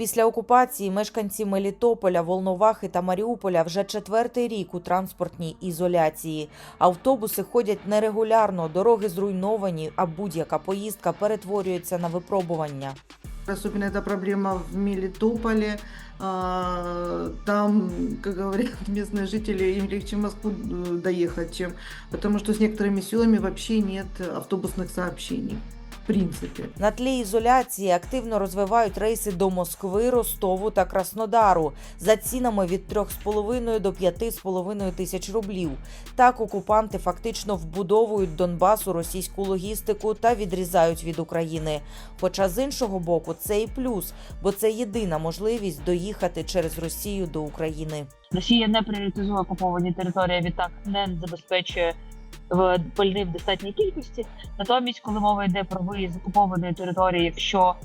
Після окупації мешканці Мелітополя, Волновахи та Маріуполя вже четвертий рік у транспортній ізоляції. Автобуси ходять нерегулярно, дороги зруйновані, а будь-яка поїздка перетворюється на випробування. Особенно эта проблема в Мелитополе. А, Там, как говорят местные жители, им легче в Москву э, доехать, чем... Потому что с некоторыми селами вообще нет автобусных сообщений. В принципе. На тлі ізоляції активно розвивають рейси до Москви, Ростову та Краснодару за цінами від 3,5 до 5,5 тисяч рублів. Так окупанти фактично вбудовують Донбасу російську логістику та відрізають від України. Хоча з іншого боку, це і плюс, бо це єдина можливість доїхати через Росію до України. Росія не пріоритизує окуповані території, відтак не забезпечує в пальни в достатній кількості. Натомість, коли мова йде про виїзд з окупованої території, якщо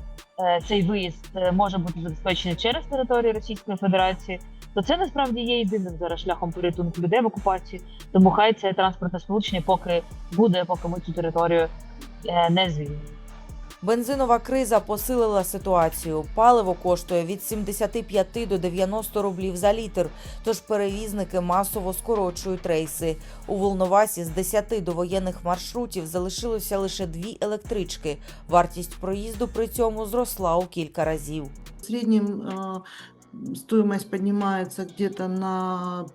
е, цей виїзд е, може бути забезпечений через територію Російської Федерації, то це насправді є єдиним зараз шляхом порятунку людей в окупації. Тому хай це транспортне сполучення, поки буде, поки ми цю територію е, не звільнимо. Бензинова криза посилила ситуацію. Паливо коштує від 75 до 90 рублів за літр. Тож перевізники масово скорочують рейси. У Волновасі з 10 довоєнних маршрутів залишилося лише дві електрички. Вартість проїзду при цьому зросла у кілька разів. В стоимость поднимается где-то на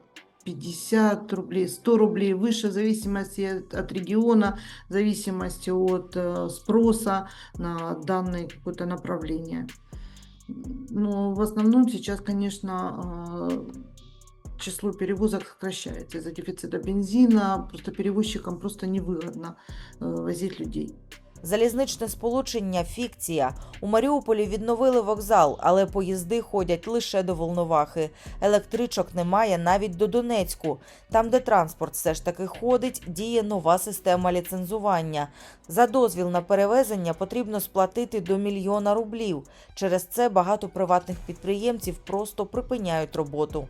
50 рублей, 100 рублей выше, в зависимости от, региона, в зависимости от э, спроса на данное какое-то направление. Но в основном сейчас, конечно, э, число перевозок сокращается из-за дефицита бензина. Просто перевозчикам просто невыгодно э, возить людей. Залізничне сполучення фікція. У Маріуполі відновили вокзал, але поїзди ходять лише до Волновахи. Електричок немає навіть до Донецьку. Там, де транспорт все ж таки ходить, діє нова система ліцензування. За дозвіл на перевезення потрібно сплатити до мільйона рублів. Через це багато приватних підприємців просто припиняють роботу.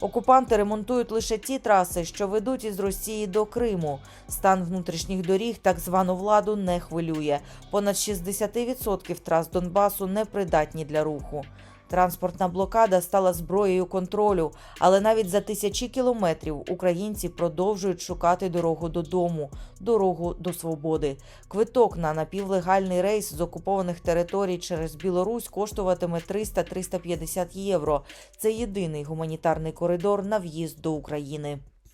Окупанти ремонтують лише ті траси, що ведуть із Росії до Криму. Стан внутрішніх доріг так звану владу не хвилює. Понад 60% трас Донбасу непридатні для руху. Транспортна блокада стала зброєю контролю, але навіть за тисячі кілометрів українці продовжують шукати дорогу додому, дорогу до свободи. Квиток на напівлегальний рейс з окупованих територій через Білорусь коштуватиме 300-350 євро. Це єдиний гуманітарний коридор на в'їзд до України.